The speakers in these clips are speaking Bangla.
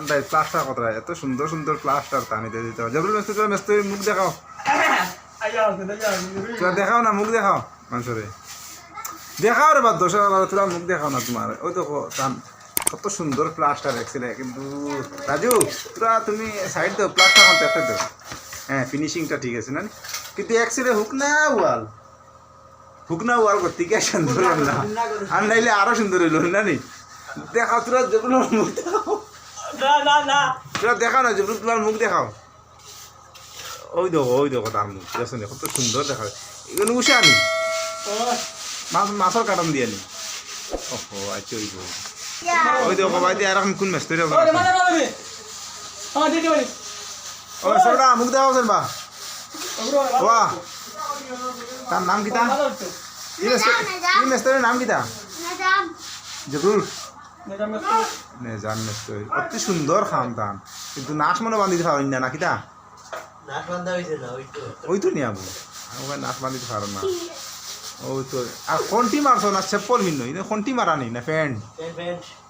আন্দাজ প্লাস্টার কথা এত সুন্দর সুন্দর প্লাস্টার টানিতে দিতে হবে জবরুল মিস্ত্রি তোরা মিস্ত্রি, মুখ দেখাও। তোরা দেখাও না, মুখ দেখাও। মানুষরে দেখাও রে বাদ দোষের তোরা মুখ দেখাও না তোমার। ওই তো টান কত সুন্দর প্লাস্টার দেখছিলে, কিন্তু রাজু তোরা তুমি সাইড দাও প্লাস্টার এখন দেখতে দাও। হ্যাঁ ফিনিশিংটা ঠিক আছে না কিন্তু একসিলে হুক না ওয়াল হুক না ওয়াল করতে কি সুন্দর না। আর নাইলে আরও সুন্দর হইল না নি দেখাও তোরা যেগুলো মুখ দেখাও। তোরা দেখাও না যেগুলো তোমার মুখ দেখাও। ওই দেখো ওই দেখো তার মুখ। দেখো কত সুন্দর দেখা। এগুলো উঠে আনি? মাছ মাছের কাটন দিয়ে আনি। ওহো আচ্ছা ওই দেখো। ওই দেখো বাই দিয়ে এরকম কোন মাছ তৈরি হবে ও সবটা মুখ দেখাও সেন বা। ওয়া তার নাম কি মেস্ত- কি মেস্তরের নাম কিতা জবরুল নে জান অতি সুন্দর খাম তান কিন্তু নাচ মনে বান্ধিতে পারেন না না কিতা ওই তো নিয়ে আবু ওখানে নাচ বান্ধিতে পারো না। ওই তো আর কোনটি মারছো না সেপল মিন নই কোনটি মারা নেই না প্যান্ট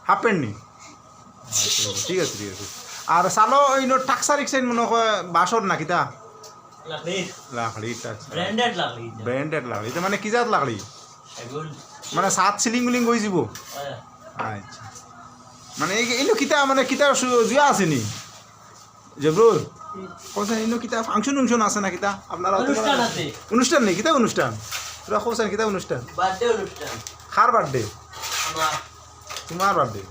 হাফ প্যান্ট নেই আচ্ছা, ঠিক আছে ঠিক আছে। আর চালো ওই নো টাকসা রিক্সাইন মনে হয় বাসর না কিতা লাকড়ি। ব্র্যান্ডেড লাগলি ব্র্যান্ডেড লাকড়ি। মানে কি জাত লাকড়ি? মানে সাত সিলিং উলিং গই যাব আচ্ছা। মানে এই এইনো কিতা মানে কিতা জুয়া আছে নি? জবরুল কোথায় এইনো কিতা ফাংশন উংশন আছে না কিতা? আপনারা অনুষ্ঠান আছে। অনুষ্ঠান নেই কিতা অনুষ্ঠান? তোরা কোথায় কিতা অনুষ্ঠান? বার্থডে অনুষ্ঠান। কার বার্থডে আমার তোমার বার্থডে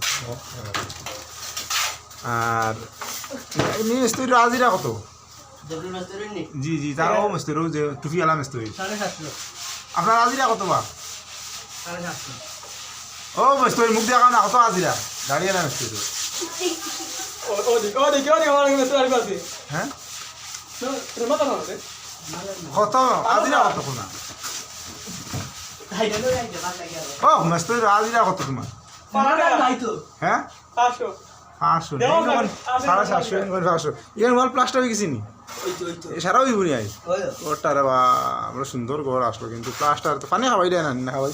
আর এমনি মিস্ত্রির আজিরা কত? জি জি তার ও মিস্ত্রি যে টুপিওয়ালা মিস্ত্রি আপনার আজিরা কত বা? সাড়ে সাতশো। ও মিস্ত্রি মুখ দেখা না কত আজিরা দাঁড়িয়ে না মিস্ত্রি হ্যাঁ কত আজিরা কত কোনা ও মিস্ত্রি আজিরা কত তোমার হ্যাঁ পাঁচশো সাড়ে সাতশো পাঁচশো মাল প্লাস্টার হয়ে গেছি নি? এ সারাও হইব নি ঘরটা রে বা আমরা সুন্দর ঘর আসলো কিন্তু প্লাস্টার তো পানি খাওয়াই দেয় না না খাওয়াই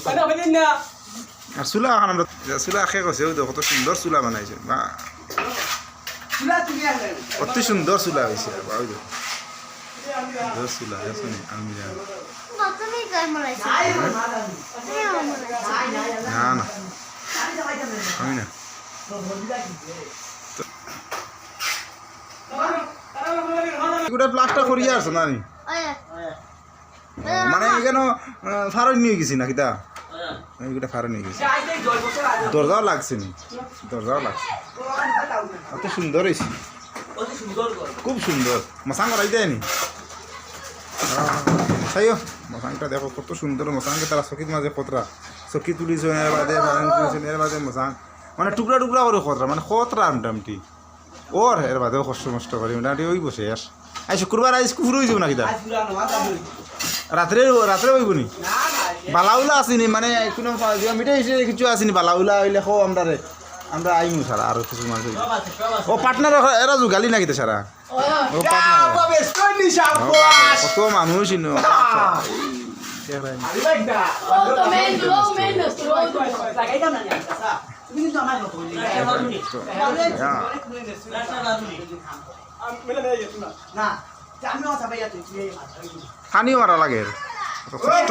আর চুলা এখন আমরা চুলা ওই দেখো কত সুন্দর চুলা বানাইছে। বা অতি সুন্দর চুলা হয়েছে ওই সুন্দর চুলা নি আলমিরা না না। আমি না। গোটা প্লাস্টার করিয়া আছো না নি মানে এখানে ফারণ নিয়ে গেছি না কিতা? এইগুলা ফারণ নিয়ে গেছি। দরজাও লাগছে নি। দরজাও লাগছে। অত সুন্দর হয়েছে। সুন্দর খুব সুন্দর। মশাং করাই দেয়নি চাইও মশাংটা দেখো কত সুন্দর মশাংকে তারা চকিত মাঝে খতরা চকি তুলিছে এর বাদে বাগান তুলিছে এর বাদে মশাং। মানে টুকরা টুকরা করে খতরা মানে খতরা মোটামুটি ওর এর বাদেও কষ্ট মষ্ট করি মোটামুটি ওই বসে আস আই শুক্রবার আইস কুকুর হয়ে যাব না কিতা রাত্রে রাত্রে হইব নি। বালাউলা আসেনি মানে কোনো মিঠাই কিছু আসেনি বালাউলা হইলে খো আমরা আমরা আইমু সারা আরও কিছু মানুষ ও পার্টনার এরা জোগালি নাকি সারা ও পার্টনার কত মানুষ ইনো খানিও মারা লাগে। কষ্ট